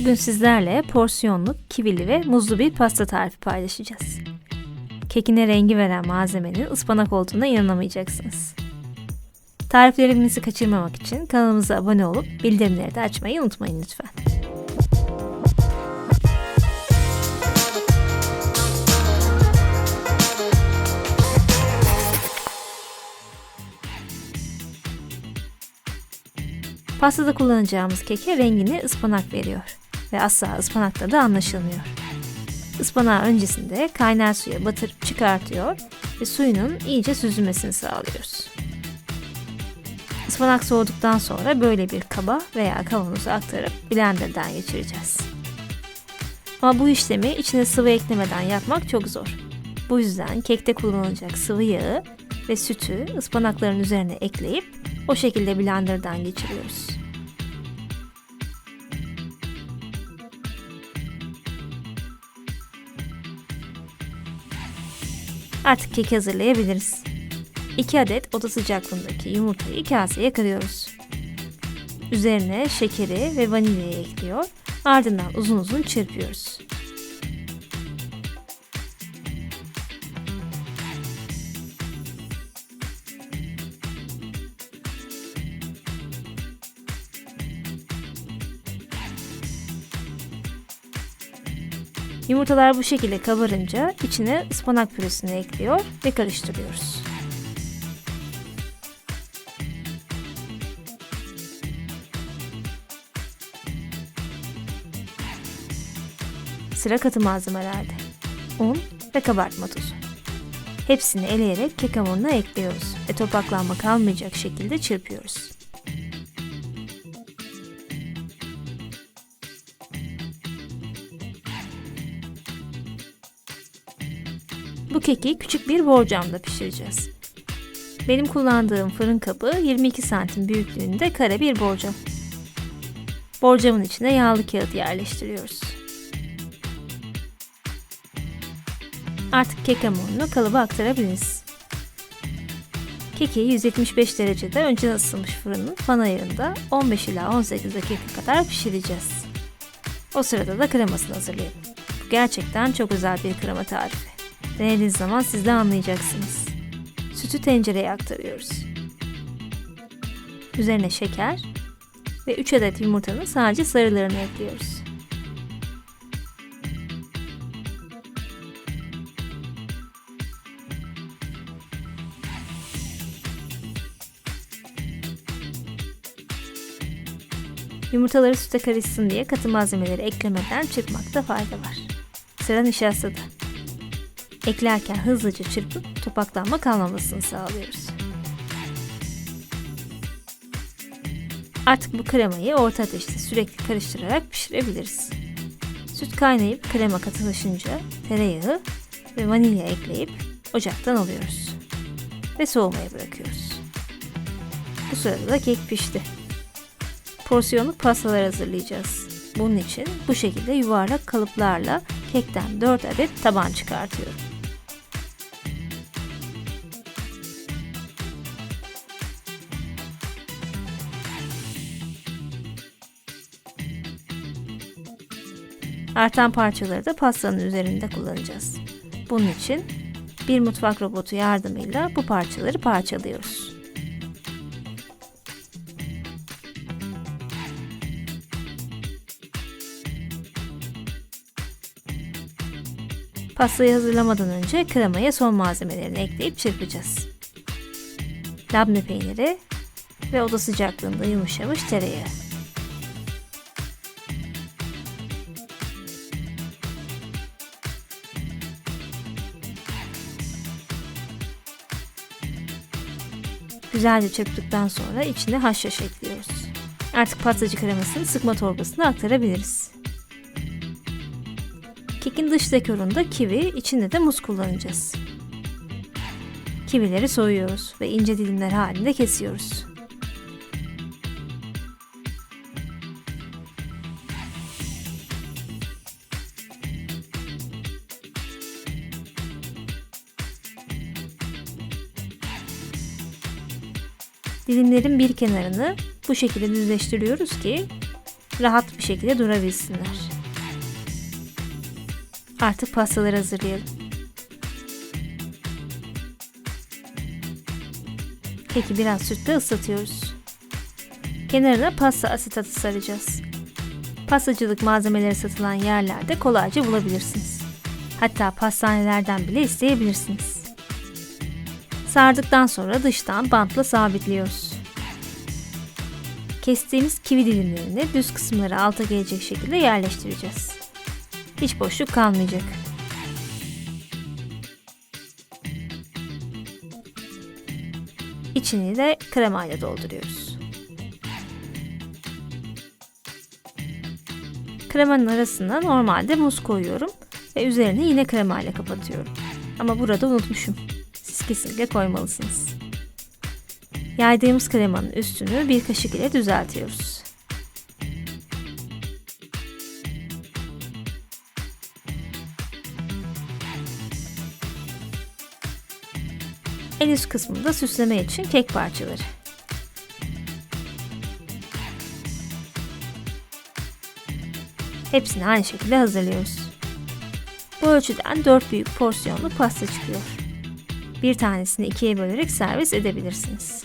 Bugün sizlerle porsiyonluk, kivili ve muzlu bir pasta tarifi paylaşacağız. Kekine rengi veren malzemenin ıspanak olduğuna inanamayacaksınız. Tariflerimizi kaçırmamak için kanalımıza abone olup bildirimleri de açmayı unutmayın lütfen. Pastada kullanacağımız keke rengini ıspanak veriyor ve asla ıspanakla da anlaşılmıyor. Ispanağı öncesinde kaynar suya batırıp çıkartıyor ve suyunun iyice süzülmesini sağlıyoruz. Ispanak soğuduktan sonra böyle bir kaba veya kavanoza aktarıp blenderdan geçireceğiz. Ama bu işlemi içine sıvı eklemeden yapmak çok zor. Bu yüzden kekte kullanılacak sıvı yağı ve sütü ıspanakların üzerine ekleyip o şekilde blenderdan geçiriyoruz. Artık keki hazırlayabiliriz. 2 adet oda sıcaklığındaki yumurtayı kaseye kırıyoruz. Üzerine şekeri ve vanilyayı ekliyor. Ardından uzun uzun çırpıyoruz. Yumurtalar bu şekilde kabarınca içine ıspanak püresini ekliyor ve karıştırıyoruz. Sıra katı malzemelerde. Un ve kabartma tozu. Hepsini eleyerek kek hamuruna ekliyoruz ve topaklanma kalmayacak şekilde çırpıyoruz. Bu keki küçük bir borcamda pişireceğiz. Benim kullandığım fırın kabı 22 santim büyüklüğünde kare bir borcam. Borcamın içine yağlı kağıt yerleştiriyoruz. Artık kek hamurunu kalıba aktarabiliriz. Keki 175 derecede önceden ısınmış fırının fan ayarında 15 ila 18 dakika kadar pişireceğiz. O sırada da kremasını hazırlayalım. Bu gerçekten çok özel bir krema tarifi. Denediğiniz zaman siz de anlayacaksınız. Sütü tencereye aktarıyoruz. Üzerine şeker ve 3 adet yumurtanın sadece sarılarını ekliyoruz. Yumurtaları süte karışsın diye katı malzemeleri eklemeden çırpmakta fayda var. Sıra nişastada. Eklerken hızlıca çırpıp topaklanma kalmamasını sağlıyoruz. Artık bu kremayı orta ateşte sürekli karıştırarak pişirebiliriz. Süt kaynayıp krema katılaşınca tereyağı ve vanilya ekleyip ocaktan alıyoruz. Ve soğumaya bırakıyoruz. Bu sırada da kek pişti. Porsiyonluk pastalar hazırlayacağız. Bunun için bu şekilde yuvarlak kalıplarla kekten 4 adet taban çıkartıyorum. Artan parçaları da pastanın üzerinde kullanacağız. Bunun için bir mutfak robotu yardımıyla bu parçaları parçalıyoruz. Pastayı hazırlamadan önce kremaya son malzemelerini ekleyip çırpacağız. Labne peyniri ve oda sıcaklığında yumuşamış tereyağı. Güzelce çırptıktan sonra içine haşhaş ekliyoruz. Artık pastacı kremasını sıkma torbasına aktarabiliriz. Kekin dış dekorunda kivi, içinde de muz kullanacağız. Kivileri soyuyoruz ve ince dilimler halinde kesiyoruz. Dilimlerin bir kenarını bu şekilde düzleştiriyoruz ki rahat bir şekilde durabilsinler. Artık pastaları hazırlayalım. Keki biraz sütle ıslatıyoruz. Kenarına pasta asetatı saracağız. Pastacılık malzemeleri satılan yerlerde kolayca bulabilirsiniz. Hatta pastanelerden bile isteyebilirsiniz. Sardıktan sonra dıştan bantla sabitliyoruz. Kestiğimiz kivi dilimlerini düz kısımları alta gelecek şekilde yerleştireceğiz. Hiç boşluk kalmayacak. İçini de kremayla dolduruyoruz. Kremanın arasına normalde muz koyuyorum ve üzerine yine kremayla kapatıyorum. Ama burada unutmuşum. Kesinlikle koymalısınız. Yaydığımız kremanın üstünü bir kaşık ile düzeltiyoruz. En üst kısmında süsleme için kek parçaları. Hepsini aynı şekilde hazırlıyoruz. Bu ölçüden 4 büyük porsiyonlu pasta çıkıyor. Bir tanesini ikiye bölerek servis edebilirsiniz.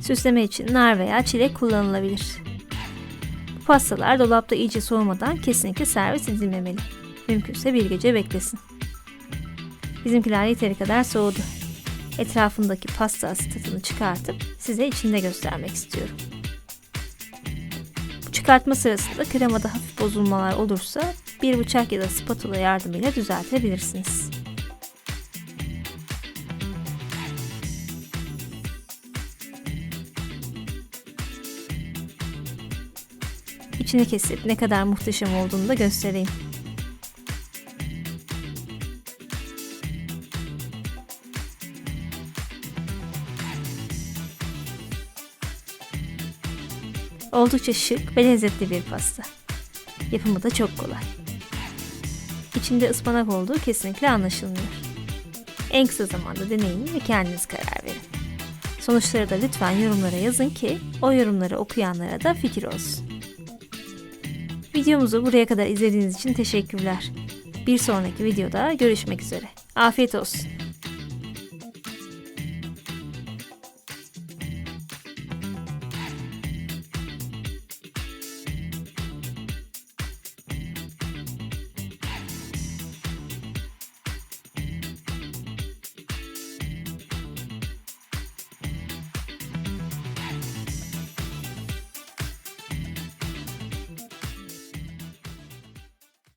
Süsleme için nar veya çilek kullanılabilir. Bu pastalar dolapta iyice soğumadan kesinlikle servis edilmemeli. Mümkünse bir gece beklesin. Bizimkiler yeteri kadar soğudu. Etrafındaki pasta asitatını çıkartıp size içinde göstermek istiyorum. Bu çıkartma sırasında kremada hafif bozulmalar olursa bir bıçak ya da spatula yardımıyla düzeltebilirsiniz. İçini kesip ne kadar muhteşem olduğunu da göstereyim. Oldukça şık ve lezzetli bir pasta. Yapımı da çok kolay. İçinde ıspanak olduğu kesinlikle anlaşılmıyor. En kısa zamanda deneyin ve kendiniz karar verin. Sonuçları da lütfen yorumlara yazın ki o yorumları okuyanlara da fikir olsun. Videomuzu buraya kadar izlediğiniz için teşekkürler. Bir sonraki videoda görüşmek üzere. Afiyet olsun.